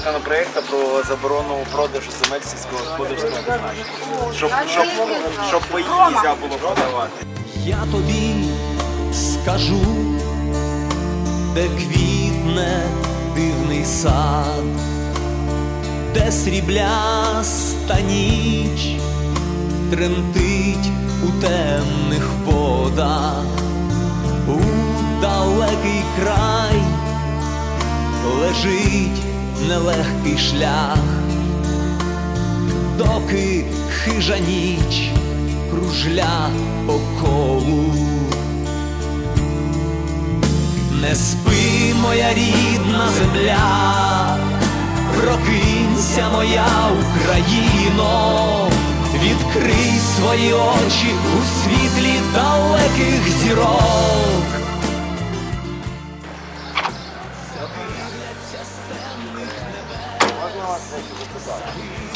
законопроекту про заборону продажу земель сільськогосподарського призначення. Щоб, щоб, щоб не можна було продавати. Я тобі скажу, де квітне дивний сад, де срібляста ніч тремтить у темних водах, у далекий край лежить нелегкий шлях, доки хижа ніч кружля по колу. Не спи, моя рідна земля, прокинься, моя Україно, відкрий свої очі у світлі далеких зірок.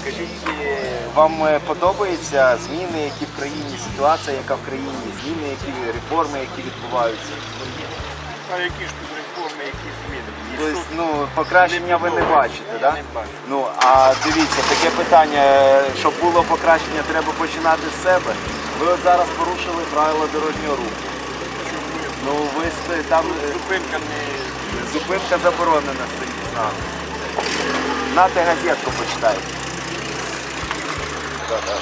Скажіть, вам е, подобаються зміни, які в країні, ситуація, яка в країні, зміни, які реформи, які відбуваються? А які ж тут реформи, які зміни? Тобто, ну, покращення ви не бачите, так? не бачу. Ну, а дивіться, таке питання, е, щоб було покращення, треба починати з себе. Ви от зараз порушили правила дорожнього руху. Ну, ви сте- там е, Зупинка не зупинка заборонена стоїть з нами. Нате газетку почитайте. Да-да.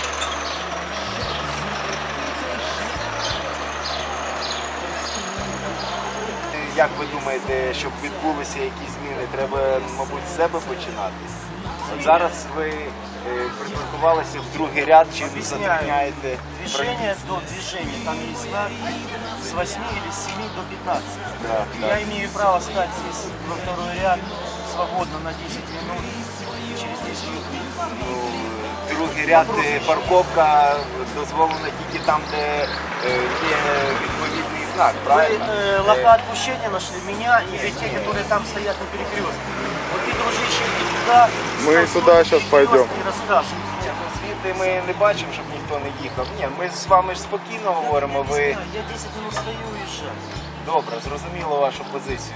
Як ви думаєте, щоб відбулися якісь зміни, треба, мабуть, з себе починати? От зараз ви е, припаркувалися в другий ряд, чим затрудняєте Движение до движения, там есть знак с 8 или с 7 до 15. Да, да. Я имею право стать здесь во второй ряд свободно на 10 минут, через 10 минут выйти. Ну, другий ряд е, парковка дозволена тільки там, де е, є відповідний знак, Вы правильно? э, лоха отпущения нашли меня или те, которые там стоят на перекрестке. Вот ты, дружище, иди туда. Мы стой, туда стой, щас и пойдем. Не рассказывай. Звідти ми не бачимо, щоб ніхто не їхав. Ні, ми з вами ж спокійно говоримо. Ви Я 10 минут стою и уезжаю. добре, зрозуміло вашу позицію.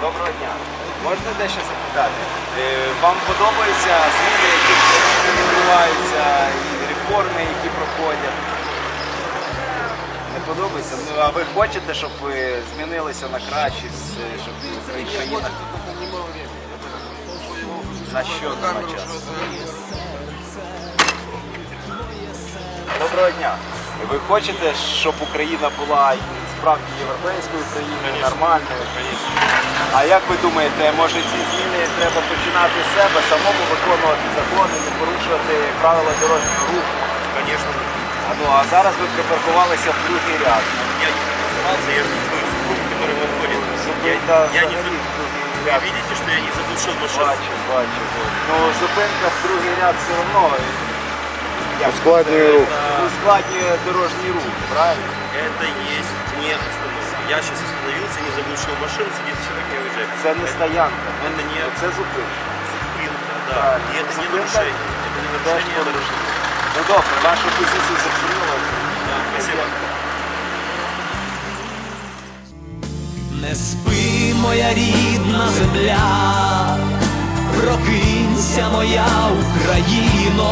Доброго дня. Можна дещо запитати? Е, Вам подобаються зміни, які відбуваються, і реформи, які проходять? Не подобається? Ну а ви хочете, щоб змінилися на краще, щоб країна на що на час? Доброго дня. Ви хочете, щоб Україна була справді європейською країною, нормальною? А як ви думаєте, може ці зміни треба починати з себе, самому виконувати закони, не порушувати правила дорожнього руху? Конечно, А, ну, а зараз ви припаркувалися в другий ряд. я не припарковался, я свою супругу, которая выходит. Зупинка Я, я не Вы видите, что я не заглушил машину? Бачу, бачу. Ну, зупинка в другий ряд все одно як, Ускладнює це, рух. е, ускладнює дорожній рух, правильно? Это есть не остановка. Я сейчас остановился, не заглушил машину, сидит человек, я уезжаю. Це не стоянка, Это не це зупинка. зупинка, да. Правильно. И это не Зупинка нарушение. Это не Теж нарушение, а порушення. Ну добре, вашу позицію зрозуміло. Да, спасибо. Не спи, моя рідна земля, прокинься, моя Україно,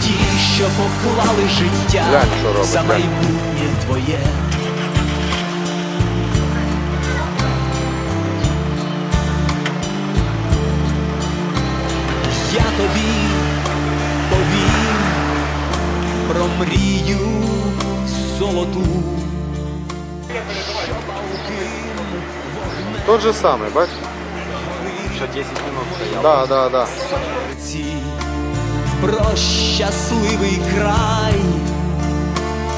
ті, що поклали життя за майбутнє твоє. Я тобі повім про мрію золоту. Тот же самый, бачиш? Що 10 минут стояв. Да, да, да. Про щасливий край,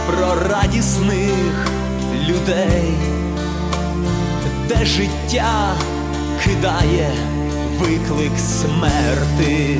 про радісних людей, де життя кидає виклик смерти.